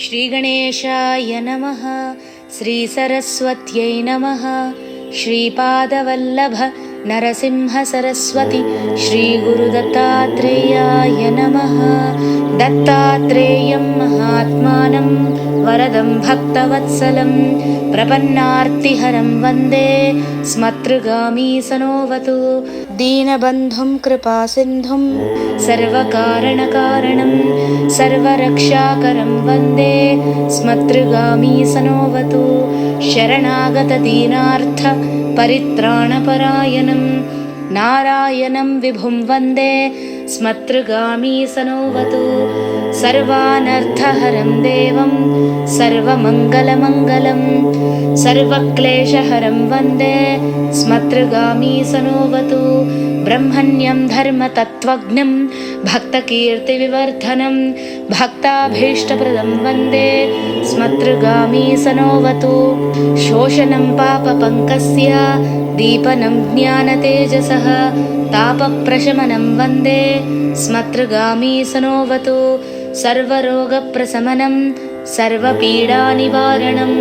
श्रीगणेशाय नमः श्रीसरस्वत्यै नमः श्रीपादवल्लभ नरसिंहसरस्वति श्रीगुरुदत्तात्रेयाय नमः। दत्तात्रेयं महात्मानं वरदं भक्तवत्सलं प्रपन्नार्तिहरं वन्दे स्मतृगामी सनोवतु। दीनबन्धुं कृपासिन्धुं। सर्वकारणकारणं। सर्वरक्षाकरं वन्दे। स्मतृगामी सनोवतु। शरणागतदीनार्थ। परित्राणपरायणं नारायणं विभुं वन्दे स्मतृगामी सनोवतु सर्वानर्थहरं देवं सर्वमङ्गलमङ्गलं सर्वक्लेशहरं वन्दे स्मतृगामी सनोवतु ब्रह्मण्यं धर्मतत्त्वज्ञं भक्तकीर्तिविवर्धनं भक्ताभीष्टप्रदं वन्दे स्मतृगामी सनोवतु शोषणं पापपङ्कस्य दीपनं ज्ञानतेजसः तापप्रशमनं वन्दे स्मतृगामी सनोवतु सर्वरोगप्रशमनं सर्वपीडानिवारणं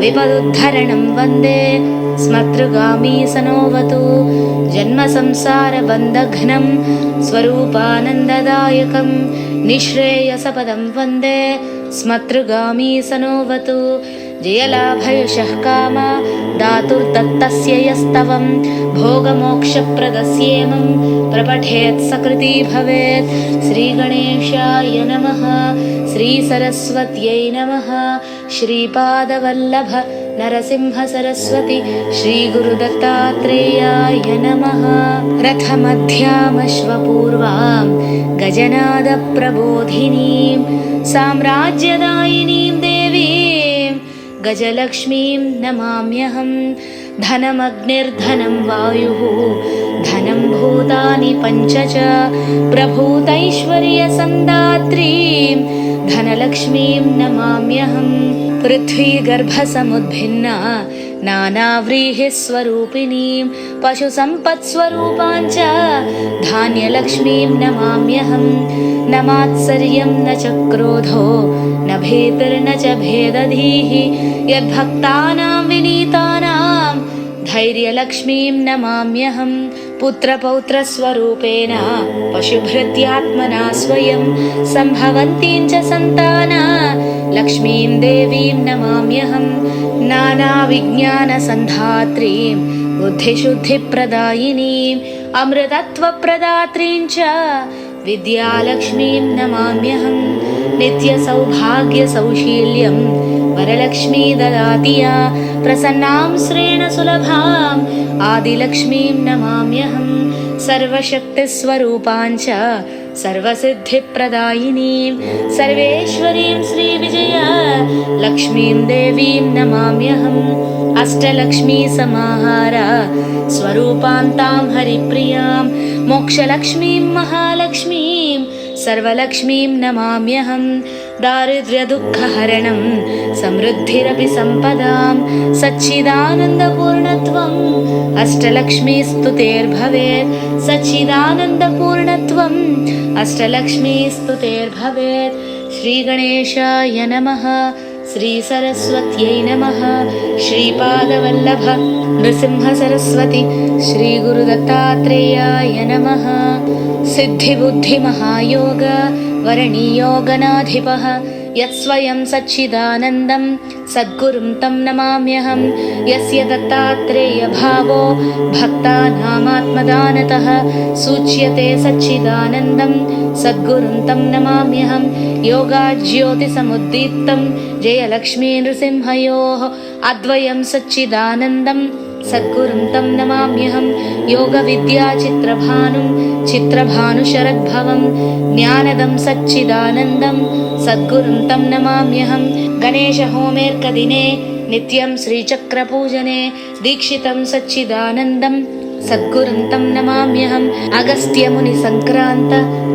विपदुद्धरणं वन्दे स्मतृगामी सनोवतु। जन्मसंसारबन्धघ्नं स्वरूपानन्ददायकं निःश्रेयसपदं वन्दे स्मतृगामी सनोवतु जयलाभयशः काम दातुर्दत्तस्य यस्तवं भोगमोक्षप्रदस्येमं प्रपठेत् सकृती भवेत्। श्रीगणेशाय नमः श्रीसरस्वत्यै नमः श्रीपादवल्लभ नरसिंहसरस्वति श्रीगुरुदत्तात्रेयाय नमः। रथमध्यामश्वपूर्वां गजनादप्रबोधिनीं साम्राज्यदायिनीं देवीं गजलक्ष्मीं नमाम्यहं। धनमग्निर्धनं वायुः धनं भूतानि पञ्च च। प्रभूतैश्वर्यसन्दात्रीं धनलक्ष्मीं नमाम्यहं। पृथ्वीगर्भसमुद्भिन्ना नानाव्रीहिस्वरूपिणीं पशुसम्पत्स्वरूपाञ्च धान्यलक्ष्मीं नमाम्यहं। न मात्सर्यं न च क्रोधो न भेतिर्न च भेदधीः यद्भक्तानां विनीतानां धैर्यलक्ष्मीं नमाम्यहं पुत्रपौत्रस्वरूपेण पशुभृत्यात्मना स्वयं सम्भवन्तीं च सन्ताना लक्ष्मीं देवीं नमाम्यहं नानाविज्ञानसन्धात्रीं बुद्धिशुद्धिप्रदायिनीम् अमृतत्वप्रदात्रीं च विद्यालक्ष्मीं नमाम्यहं नित्यसौभाग्यसौशील्यं वरलक्ष्मी ददाति या प्रसन्नां श्रेण सुलभाम्। आदिलक्ष्मीं नमाम्यहं सर्वशक्तिस्वरूपाञ्च सर्वसिद्धिप्रदायिनीं। सर्वेश्वरीं श्रीविजया लक्ष्मीं देवीं नमाम्यहम्। अष्टलक्ष्मीसमाहारा स्वरूपां तां हरिप्रियां। मोक्षलक्ष्मीं महालक्ष्मीं। सर्वलक्ष्मीं नमाम्यहं। दारिद्र्यदुःखहरणं समृद्धिरपि सम्पदां सच्चिदानन्दपूर्णत्वम् अष्टलक्ष्मीस्तुतेर्भवेत् सच्चिदानन्दपूर्णत्वम् अष्टलक्ष्मीस्तुतेर्भवेत् श्रीगणेशाय नमः श्रीसरस्वत्यै नमः श्रीपादवल्लभ नृसिंहसरस्वति श्रीगुरुदत्तात्रेयाय नमः सिद्धिबुद्धिमहायोग वरणीयोगनाधिपः यत्स्वयं सच्चिदानन्दं सद्गुरुं तं नमाम्यहं। यस्य दत्तात्रेयभावो भक्तानामात्मदानतः सूच्यते सच्चिदानन्दं सद्गुरुं तं नमाम्यहं। योगाज्योतिसमुद्दीप्तं जयलक्ष्मी नृसिंहयोः अद्वयं सच्चिदानन्दं सद्गुरुं तं नमाम्यहं योगविद्याचित्रभानुं चित्रभानुशरद्भवं ज्ञानदं सच्चिदानन्दं सद्गुरुं तं नमाम्यहं गणेशहोमेऽर्कदिने नित्यं श्रीचक्रपूजने दीक्षितं सच्चिदानन्दं सद्गुरुं तं नमाम्यहम्। अगस्त्यमुनिसङ्क्रान्त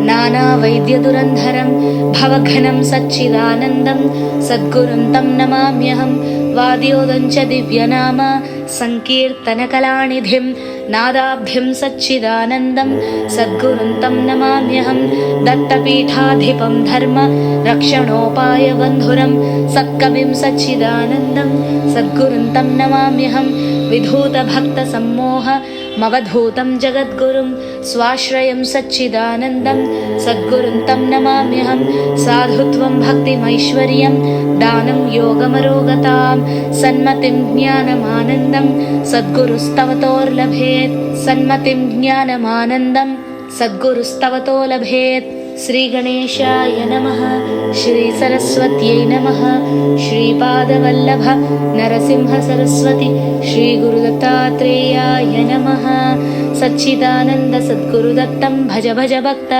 नानावैद्यदुरन्धरं भवघनं सच्चिदानन्दं सद्गुरुं तं नमाम्यहं वाद्योदञ्च दिव्यनाम सङ्कीर्तनकलानिधिं नादाभ्यं सद्गुरुं तं नमाम्यहं दत्तपीठाधिपं धर्म रक्षणोपायबन्धुरं सत्कविं सच्चिदानन्दं सद्गुरुं तं नमाम्यहं विधूतभक्तसम्मोहमवधूतं जगद्गुरुं स्वाश्रयं सच्चिदानन्दं। सद्गुरुं तं नमाम्यहं साधुत्वं भक्तिमैश्वर्यं दानं योगमरोगतां सन्मतिं ज्ञानमानन्दं। सद्गुरुस्तवतोर्लभेत् सन्मतिं ज्ञानमानन्दं। सद्गुरुस्तवतो लभेत् श्रीगणेशाय नमः श्रीसरस्वत्यै नमः श्रीपादवल्लभ नरसिंहसरस्वति श्रीगुरुदत्तात्रेयाय नमः। सच्चिदानन्दसद्गुरुदत्तं भज भज भक्त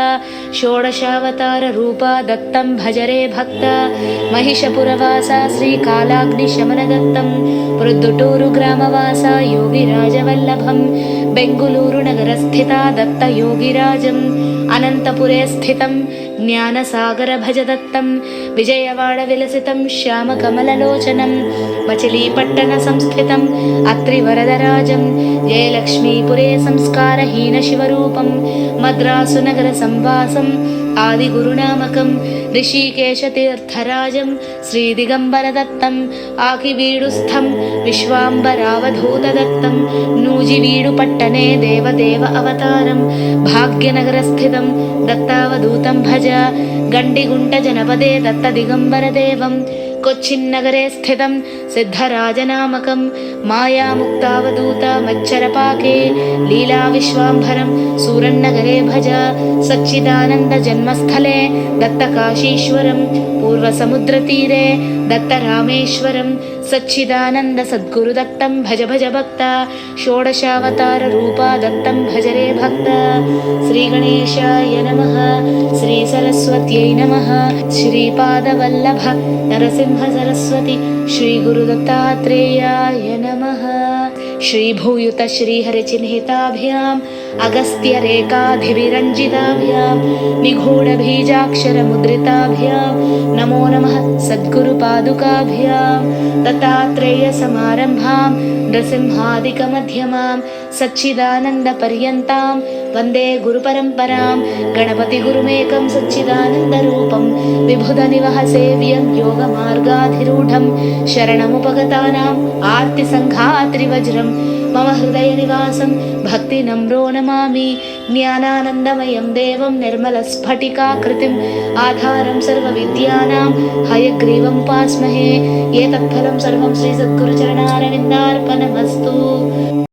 षोडशावताररूपा दत्तं भज रे भक्त। महिषपुरवासा श्रीकालाग्निशमनदत्तं पृद्दुटूरुग्रामवासा योगिराजवल्लभं बेङ्गुलूरुनगरस्थिता दत्तयोगिराजम् అనంతపురే స్థితం జ్ఞానసాగర భజదత్తం విజయవాడ విలసితం శ్యామకమలలోచనం మచిలీపట్టణ సంస్థితం అత్రి వరదరాజం జయలక్ష్మీపురే సంస్కారహీన శివరూపం మద్రాసు నగర సంవాసం आदिगुरुनामकं ऋषिकेशतीर्थराजं श्रीदिगम्बरदत्तम् आकिवीडुस्थं विश्वाम्बरावधूतदत्तं नूजिवीडुपट्टने देवदेव अवतारं भाग्यनगरस्थितं दत्तावधूतं भज गण्डिगुण्टजनपदे दत्तदिगम्बरदेवं कोच्चिन्नगरे स्थितं सिद्धराजनामकं मायामुक्तावधूत मच्चरपाके लीलाविश्वाम्भरं सूरन्नगरे भज सच्चिदानन्दजन्मस्थले दत्तकाशीश्वरं पूर्वसमुद्रतीरे दत्तरामेश्वरं सच्चिदानन्दसद्गुरुदत्तं भज भज भक्त षोडशावताररूपा दत्तं भज रे भक्त। श्रीगणेशाय नमः श्रीसरस्वत्यै नमः श्रीपादवल्लभ नरसिंहसरस्वति श्रीगुरुदत्तात्रेयाय नमः श्रीभूयुतश्रीहरिचिह्निताभ्याम् अगस्त्यरेकाधिविरञ्जिताभ्यां निगूढबीजाक्षरमुद्रिताभ्यां नमो नमः सद्गुरुपादुकाभ्यां दत्तात्रेयसमारम्भां नृसिंहादिकमध्यमां सच्चिदानन्दपर्यन्तां वन्दे गुरुपरम्परां गणपतिगुरुमेकं सच्चिदानन्दरूपं विबुधनिवहसेव्यं योगमार्गाधिरूढं शरणमुपगतानाम् आर्तिसङ्घात्रिवज्रं मम हृदयनिवासं भक्तिनम्रो नमामि ज्ञानानन्दमयं देवं निर्मलस्फटिकाकृतिम् आधारं सर्वविद्यानां हयग्रीवं पास्महे एतत्फलं सर्वं श्रीसद्गुरुचरणारविन्दार्पणमस्तु